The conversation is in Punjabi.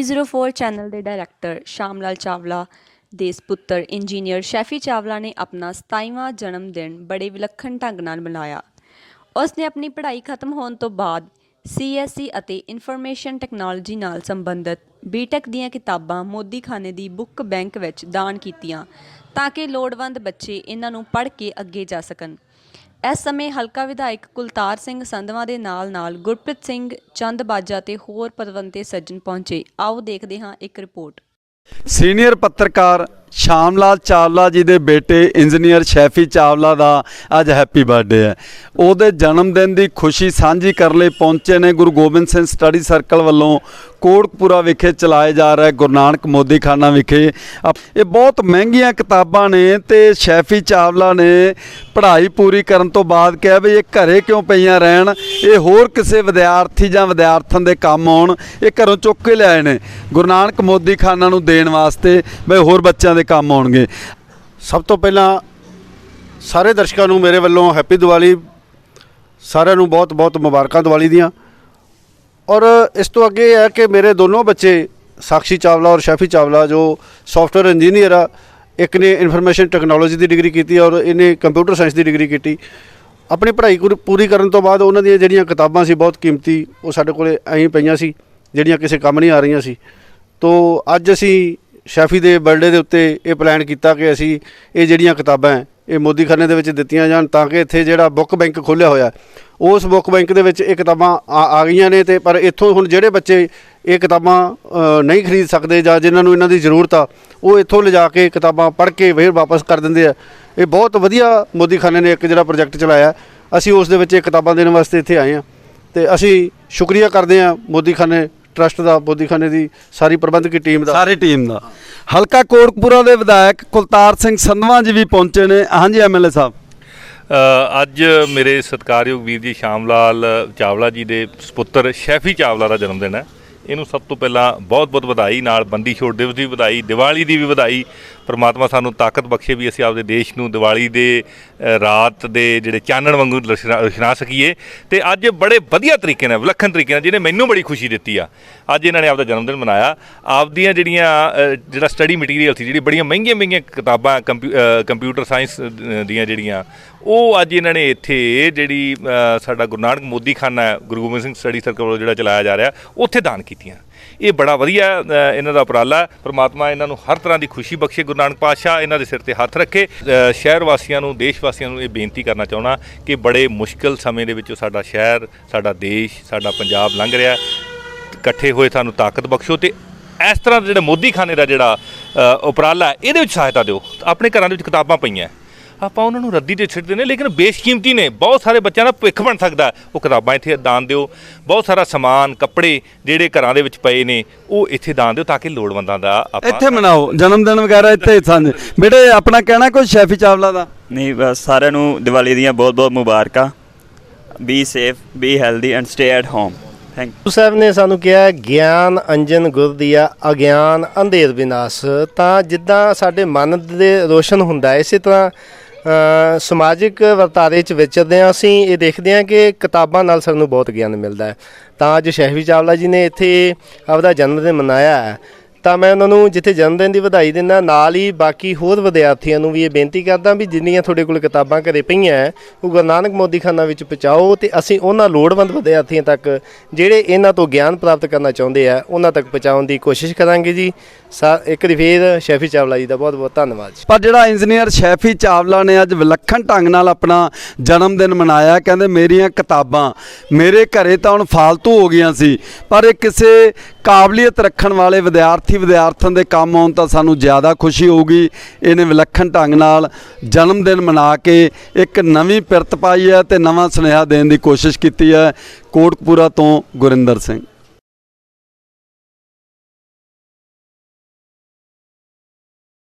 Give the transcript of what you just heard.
ਟੀਵੀ04 ਚੈਨਲ ਦੇ ਡਾਇਰੈਕਟਰ ਸ਼ਾਮਲਾਲ ਚਾਵਲਾ ਦੇ ਸਪੁੱਤਰ ਇੰਜੀਨੀਅਰ ਸ਼ੈਫੀ ਚਾਵਲਾ ਨੇ ਆਪਣਾ 27ਵਾਂ ਜਨਮ ਦਿਨ ਬੜੇ ਵਿਲੱਖਣ ਢੰਗ ਨਾਲ ਮਨਾਇਆ। ਉਸ ਨੇ ਆਪਣੀ ਪੜ੍ਹਾਈ ਖਤਮ ਹੋਣ ਤੋਂ ਬਾਅਦ ਸੀਐਸਈ ਅਤੇ ਇਨਫੋਰਮੇਸ਼ਨ ਟੈਕਨੋਲੋਜੀ ਨਾਲ ਸੰਬੰਧਿਤ ਬੀਟੈਕ ਦੀਆਂ ਕਿਤਾਬਾਂ ਮੋਦੀਖਾਨੇ ਦੀ ਬੁੱਕ ਬੈਂਕ ਵਿੱਚ ਦਾਨ ਕੀਤੀਆਂ ਤਾਂ ਕਿ ਲੋੜਵੰਦ ਬੱਚੇ ਇਹਨਾਂ ਨੂੰ ਪੜ੍ਹ ਕੇ ਅੱਗੇ ਜਾ ਸਕਣ। ਇਸ ਸਮੇਂ ਹਲਕਾ ਵਿਧਾਇਕ ਕੁਲਤਾਰ ਸਿੰਘ ਸੰਧਵਾ ਦੇ ਨਾਲ-ਨਾਲ ਗੁਰਪ੍ਰੀਤ ਸਿੰਘ ਚੰਦ ਬਾਜਾ ਤੇ ਹੋਰ ਪਤਵੰਤੇ ਸੱਜਣ ਪਹੁੰਚੇ। ਆਓ ਦੇਖਦੇ ਹਾਂ ਇੱਕ ਰਿਪੋਰਟ। ਸੀਨੀਅਰ ਪੱਤਰਕਾਰ ਸ਼ਾਮ ਲਾਲ ਚਾਵਲਾ ਜੀ ਦੇ ਬੇਟੇ ਇੰਜੀਨੀਅਰ ਸ਼ੈਫੀ ਚਾਵਲਾ ਦਾ ਅੱਜ ਹੈਪੀ ਬਰਥਡੇ ਹੈ। ਉਹਦੇ ਜਨਮ ਦਿਨ ਦੀ ਖੁਸ਼ੀ ਸਾਂਝੀ ਕਰਨ ਲਈ ਪਹੁੰਚੇ ਨੇ ਗੁਰੂ ਗੋਬਿੰਦ ਸਿੰਘ ਸਟੱਡੀ ਸਰਕਲ ਵੱਲੋਂ ਕੋਟਕਪੂਰਾ ਵਿਖੇ ਚਲਾਏ ਜਾ ਰਿਹਾ ਗੁਰੂ ਨਾਨਕ ਮੋਦੀ ਖਾਨਾ ਵਿਖੇ। ਅਪ- ਇਹ ਬਹੁਤ ਮਹਿੰਗੀਆਂ ਕਿਤਾਬਾਂ ਨੇ ਤੇ ਸ਼ੈਫੀ ਚਾਵਲਾ ਨੇ ਪੜ੍ਹਾਈ ਪੂਰੀ ਕਰਨ ਤੋਂ ਬਾਅਦ ਕਿਹਾ ਵੀ ਇਹ ਘਰੇ ਕਿਉਂ ਪਈਆਂ ਰਹਿਣ? ਇਹ ਹੋਰ ਕਿਸੇ ਵਿਦਿਆਰਥੀ ਜਾਂ ਵਿਦਿਆਰਥਣ ਦੇ ਕੰਮ ਆਉਣ? ਇਹ ਘਰੋਂ ਚੁੱਕ ਕੇ ਲਿਆਏ ਨੇ। ਗੁਰੂ ਨਾਨਕ ਮੋਦੀ ਖਾਨਾ ਨੂੰ ਦੇਣ ਵਾਸਤੇ ਬਈ ਹੋਰ ਬੱਚਿਆਂ ਦੇ ਕੰਮ ਆਉਣਗੇ। ਸਭ ਤੋਂ ਪਹਿਲਾਂ ਸਾਰੇ ਦਰਸ਼ਕਾਂ ਨੂੰ ਮੇਰੇ ਵੱਲੋਂ ਹੈਪੀ ਦੀਵਾਲੀ ਸਾਰਿਆਂ ਨੂੰ ਬਹੁਤ ਬਹੁਤ ਮੁਬਾਰਕਾਂ ਦੀਵਾਲੀ ਦੀਆਂ। ਔਰ ਇਸ ਤੋਂ ਅੱਗੇ ਇਹ ਹੈ ਕਿ ਮੇਰੇ ਦੋਨੋਂ ਬੱਚੇ, ਸਾਕਸ਼ੀ ਚਾਵਲਾ ਔਰ ਸ਼ੈਫੀ ਚਾਵਲਾ, ਜੋ ਸੌਫਟਵੇਅਰ ਇੰਜੀਨੀਅਰ ਆ, ਇੱਕ ਨੇ ਇਨਫੋਰਮੇਸ਼ਨ ਟੈਕਨੋਲੋਜੀ ਦੀ ਡਿਗਰੀ ਕੀਤੀ ਔਰ ਇਹਨੇ ਕੰਪਿਊਟਰ ਸਾਇੰਸ ਦੀ ਡਿਗਰੀ ਕੀਤੀ। ਆਪਣੀ ਪੜ੍ਹਾਈ ਪੂਰੀ ਕਰਨ ਤੋਂ ਬਾਅਦ ਉਹਨਾਂ ਦੀਆਂ ਜਿਹੜੀਆਂ ਕਿਤਾਬਾਂ ਸੀ, ਬਹੁਤ ਕੀਮਤੀ, ਉਹ ਸਾਡੇ ਕੋਲੇ ਐਂ ਪਈਆਂ ਸੀ, ਜਿਹੜੀਆਂ ਕਿਸੇ ਕੰਮ ਨਹੀਂ ਆ ਰਹੀਆਂ ਸੀ। ਤੋ ਅੱਜ ਅਸੀਂ ਸ਼ੈਫੀ ਦੇ ਬਰਥਡੇ ਦੇ ਉੱਤੇ ਇਹ ਪਲਾਨ ਕੀਤਾ ਕਿ ਅਸੀਂ ਇਹ ਜਿਹੜੀਆਂ ਕਿਤਾਬਾਂ ਹੈ, ਇਹ ਮੋਦੀਖਾਨੇ ਦੇ ਵਿੱਚ ਦਿੱਤੀਆਂ ਜਾਣ ਤਾਂ ਕਿ ਇੱਥੇ ਜਿਹੜਾ ਬੁੱਕ ਬੈਂਕ ਖੋਲ੍ਹਿਆ ਹੋਇਆ ਉਸ ਬੁੱਕ ਬੈਂਕ ਦੇ ਵਿੱਚ ਇਹ ਕਿਤਾਬਾਂ ਆ ਆ ਗਈਆਂ ਨੇ ਤੇ ਪਰ ਇੱਥੋਂ ਹੁਣ ਜਿਹੜੇ ਬੱਚੇ ਇਹ ਕਿਤਾਬਾਂ ਨਹੀਂ ਖਰੀਦ ਸਕਦੇ ਜਾਂ ਜਿਨ੍ਹਾਂ ਨੂੰ ਇਹਨਾਂ ਦੀ ਜ਼ਰੂਰਤ ਆ ਉਹ ਇੱਥੋਂ ਲਿਜਾ ਕੇ ਕਿਤਾਬਾਂ ਪੜ੍ਹ ਕੇ ਫਿਰ ਵਾਪਸ ਕਰ ਦਿੰਦੇ ਆ। ਇਹ ਬਹੁਤ ਵਧੀਆ ਮੋਦੀਖਾਨੇ ਨੇ ਇੱਕ ਜਿਹੜਾ ਪ੍ਰੋਜੈਕਟ ਚਲਾਇਆ ਅਸੀਂ ਉਸ ਦੇ ਵਿੱਚ ਇਹ ਕਿਤਾਬਾਂ ਦੇਣ ਵਾਸਤੇ ਇੱਥੇ ਆਏ ਆ ਤੇ ਅਸੀਂ ਸ਼ੁਕਰੀਆ ਕਰਦੇ ਆ ਮੋਦੀਖਾਨੇ ਟਰਸਟ ਦਾ ਮੋਦੀਖਾਨੇ ਦੀ ਸਾਰੀ ਪ੍ਰਬੰਧਕੀ ਟੀਮ ਦਾ। ਸਾਰੀ ਟੀਮ ਦਾ। ਹਲਕਾ ਕੋਟਕਪੂਰਾ ਦੇ ਵਿਧਾਇਕ ਕੁਲਤਾਰ ਸਿੰਘ ਸੰਧਵਾ ਜੀ ਵੀ ਪਹੁੰਚੇ ਨੇ। ਹਾਂਜੀ ਐਮਐਲਏ ਸਾਹਿਬ। ਅ, ਅੱਜ ਮੇਰੇ ਸਤਿਕਾਰਯੋਗ ਵੀਰ ਜੀ ਸ਼ਾਮ ਲਾਲ ਚਾਵਲਾ ਜੀ ਦੇ ਸੁਪੁੱਤਰ ਸ਼ੈਫੀ ਚਾਵਲਾ ਦਾ ਜਨਮ ਦਿਨ ਹੈ। ਇਹਨੂੰ ਸਭ ਤੋਂ ਪਹਿਲਾਂ ਬਹੁਤ-ਬਹੁਤ ਵਧਾਈ ਨਾਲ ਬੰਦੀ ਛੋੜ ਦਿਵਸ ਦੀ ਵਧਾਈ ਦੀਵਾਲੀ ਦੀ ਵੀ ਵਧਾਈ ਪਰਮਾਤਮਾ ਸਾਨੂੰ ਤਾਕਤ ਬਖਸ਼ੇ ਵੀ ਅਸੀਂ ਆਪਦੇ ਦੇਸ਼ ਨੂੰ ਦੀਵਾਲੀ ਦੇ ਰਾਤ ਦੇ ਜਿਹੜੇ ਚਾਨਣ ਵਾਂਗੂ ਰੋਸ਼ਨਾ ਰੋਸ਼ਨਾ ਸਕੀਏ। ਤੇ ਅੱਜ ਬੜੇ ਵਧੀਆ ਤਰੀਕੇ ਨਾਲ, ਵਿਲੱਖਣ ਤਰੀਕੇ ਨਾਲ ਜਿਹਨੇ ਮੈਨੂੰ ਬੜੀ ਖੁਸ਼ੀ ਦਿੱਤੀ ਆ। ਅੱਜ ਇਹਨਾਂ ਨੇ ਆਪਦਾ ਜਨਮ ਦਿਨ ਮਨਾਇਆ। ਆਪਦੀਆਂ ਜਿਹੜੀਆਂ ਜਿਹੜਾ ਸਟੱਡੀ ਮਟੀਰੀਅਲ ਸੀ, ਜਿਹੜੀ ਬੜੀਆਂ ਮਹਿੰਗੀਆਂ ਮਹਿੰਗੀਆਂ ਕਿਤਾਬਾਂ, ਕੰਪਿਊ- ਕੰਪਿਊਟਰ ਸਾਇੰਸ ਦੀਆਂ ਜਿਹੜੀਆਂ, ਉਹ ਅੱਜ ਇਹਨਾਂ ਨੇ ਇੱਥੇ ਜਿਹੜੀ ਸਾਡਾ ਗੁਰੂ ਨਾਨਕ ਮੋਦੀ ਖਾਨਾ ਹੈ ਗੁਰੂ ਗੋਬਿੰਦ ਸਿੰਘ ਸਟੱਡੀ ਸਰਕਲ ਵੱਲੋਂ ਜਿਹੜਾ ਚਲਾਇਆ ਜਾ ਰਿਹਾ, ਉੱਥੇ ਦਾਨ ਕੀਤੀਆਂ। ਇਹ ਬੜਾ ਵਧੀਆ ਇਹਨਾਂ ਦਾ ਉਪਰਾਲਾ ਹੈ। ਪ੍ਰਮਾਤਮਾ ਇਹਨਾਂ ਨੂੰ ਹਰ ਤਰ੍ਹਾਂ ਦੀ ਖੁਸ਼ੀ ਬਖਸ਼ੇ, ਗੁਰੂ ਨਾਨਕ ਪਾਤਸ਼ਾਹ ਇਹਨਾਂ ਦੇ ਸਿਰ ਤੇ ਹੱਥ ਰੱਖੇ। ਸ਼ਹਿਰ ਵਾਸੀਆਂ ਨੂੰ, ਦੇਸ਼ ਵਾਸੀਆਂ ਨੂੰ ਇਹ ਬੇਨਤੀ ਕਰਨਾ ਚਾਹਣਾ ਕਿ ਬੜੇ ਮੁਸ਼ਕਲ ਸਮੇਂ ਦੇ ਵਿੱਚੋਂ ਸਾਡਾ ਸ਼ਹਿਰ, ਸਾਡਾ ਦੇਸ਼, ਸਾਡਾ ਪੰਜਾਬ ਲੰਘ ਰਿਹਾ ਇਕੱਠੇ ਹੋਏ ਸਾਨੂੰ ਤਾਕਤ ਬਖਸ਼ੋ ਤੇ ਇਸ ਤਰ੍ਹਾਂ ਦਾ ਜਿਹੜਾ ਮੋਦੀ ਖਾਨੇ ਦਾ ਜਿਹੜਾ ਉਪਰਾਲਾ ਇਹਦੇ ਵਿੱਚ ਸਹਾਇਤਾ ਦਿਓ। ਆਪਣੇ ਘਰਾਂ ਦੇ ਵਿੱਚ ਕਿਤਾਬਾਂ ਪਈਆਂ। ਆਪਾਂ ਉਹਨਾਂ ਨੂੰ ਰੱਦੀ ਤੇ ਛੱਡਦੇ ਨੇ ਲੇਕਿਨ ਬੇਸ਼ਕੀਮਤੀ ਨੇ ਬਹੁਤ ਸਾਰੇ ਬੱਚਿਆਂ ਦਾ ਭਵਿੱਖ ਬਣ ਸਕਦਾ। ਉਹ ਕਿਤਾਬਾਂ ਇੱਥੇ ਦਾਨ ਦਿਓ ਬਹੁਤ ਸਾਰਾ ਸਮਾਨ ਕੱਪੜੇ ਜਿਹੜੇ ਘਰਾਂ ਦੇ ਵਿੱਚ ਪਏ ਨੇ ਉਹ ਇੱਥੇ ਦਾਨ ਦਿਓ ਤਾਂ ਕਿ ਲੋੜਵੰਦਾਂ ਦਾ ਆਪਾਂ ਇੱਥੇ ਮਨਾਓ ਜਨਮ ਦਿਨ ਵਗੈਰਾ ਇੱਥੇ ਸਾਂਝੇ। ਬੇਟੇ ਆਪਣਾ ਕਹਿਣਾ ਕੋਈ ਸ਼ੈਫੀ ਚਾਵਲਾ ਦਾ? ਨਹੀਂ ਬਸ ਸਾਰਿਆਂ ਨੂੰ ਦੀਵਾਲੀ ਦੀਆਂ ਬਹੁਤ ਬਹੁਤ ਮੁਬਾਰਕਾਂ be safe be healthy and stay at home thank Guru Sahib ਨੇ ਸਾਨੂੰ ਕਿਹਾ ਗਿਆਨ ਅੰਜਨ ਗੁਰ ਦੀਆ ਅਗਿਆਨ ਅੰਧੇਰ ਵਿਨਾਸ਼। ਤਾਂ ਜਿੱਦਾਂ ਸਾਡੇ ਮਨ ਦੇ ਰੋਸ਼ਨ ਹੁੰਦਾ ਇਸੇ ਤਰ੍ਹਾਂ ਸਮਾਜਿਕ ਵਰਤਾਰੇ ਚ ਵਿਚਰਦੇ ਹਾਂ ਅਸੀਂ, ਇਹ ਦੇਖਦੇ ਹਾਂ ਕਿ ਕਿਤਾਬਾਂ ਨਾਲ ਸਾਨੂੰ ਬਹੁਤ ਗਿਆਨ ਮਿਲਦਾ ਹੈ। ਤਾਂ ਅੱਜ ਸ਼ਹਿਵੀ ਚਾਵਲਾ ਜੀ ਨੇ ਇੱਥੇ ਆਪਦਾ ਜਨਮ ਦਿਨ ਮਨਾਇਆ ਹੈ। ਤਾਂ ਮੈਂ ਉਹਨਾਂ ਨੂੰ ਜਿੱਥੇ ਜਨਮ ਦਿਨ ਦੀ ਵਧਾਈ ਦਿੰਦਾ ਨਾਲ ਹੀ ਬਾਕੀ ਹੋਰ ਵਿਦਿਆਰਥੀਆਂ ਨੂੰ ਵੀ ਇਹ ਬੇਨਤੀ ਕਰਦਾ ਵੀ ਜਿੰਨੀਆਂ ਤੁਹਾਡੇ ਕੋਲ ਕਿਤਾਬਾਂ ਘਰੇ ਪਈਆਂ ਹੈ, ਉਹ ਗੁਰੂ ਨਾਨਕ ਮੋਦੀ ਖਾਨਾ ਵਿੱਚ ਪਹੁੰਚਾਓ ਤੇ ਅਸੀਂ ਉਹਨਾਂ ਲੋੜਵੰਦ ਵਿਦਿਆਰਥੀਆਂ ਤੱਕ ਜਿਹੜੇ ਇਹਨਾਂ ਤੋਂ ਗਿਆਨ ਪ੍ਰਾਪਤ ਕਰਨਾ ਚਾਹੁੰਦੇ ਆ ਉਹਨਾਂ ਤੱਕ ਪਹੁੰਚਾਉਣ ਦੀ ਕੋਸ਼ਿਸ਼ ਕਰਾਂਗੇ ਜੀ। ਸਾ ਇੱਕ ਵਾਰੀ ਫੇਰ ਸ਼ੈਫੀ ਚਾਵਲਾ ਜੀ ਦਾ ਬਹੁਤ ਬਹੁਤ ਧੰਨਵਾਦ ਜੀ। ਪਰ ਜਿਹੜਾ ਇੰਜੀਨੀਅਰ ਸ਼ੈਫੀ ਚਾਵਲਾ ਨੇ ਅੱਜ ਵਿਲੱਖਣ ਢੰਗ ਨਾਲ ਆਪਣਾ ਜਨਮ ਦਿਨ ਮਨਾਇਆ ਕਹਿੰਦੇ ਮੇਰੀਆਂ ਕਿਤਾਬਾਂ ਮੇਰੇ ਘਰੇ ਤਾਂ ਹੁਣ ਫਾਲਤੂ ਹੋ ਗਈਆਂ ਸੀ ਪਰ ਇਹ ਕਿਸੇ ਕਾਬਲੀਅਤ ਰੱਖਣ ਵਾਲੇ ਵਿਦਿਆਰਥੀ ਵਿਦਿਆਰਥਣ ਦੇ ਕੰਮ ਆਉਣ ਤਾਂ ਸਾਨੂੰ ਜ਼ਿਆਦਾ ਖੁਸ਼ੀ ਹੋਊਗੀ। ਇਹਨੇ ਵਿਲੱਖਣ ਢੰਗ ਨਾਲ ਜਨਮ ਦਿਨ ਮਨਾ ਕੇ ਇੱਕ ਨਵੀਂ ਪਿਰਤ ਪਾਈ ਹੈ ਤੇ ਨਵਾਂ ਸੁਨੇਹਾ ਦੇਣ ਦੀ ਕੋਸ਼ਿਸ਼ ਕੀਤੀ ਹੈ। ਕੋਟਕਪੂਰਾ ਤੋਂ ਗੁਰਿੰਦਰ ਸਿੰਘ।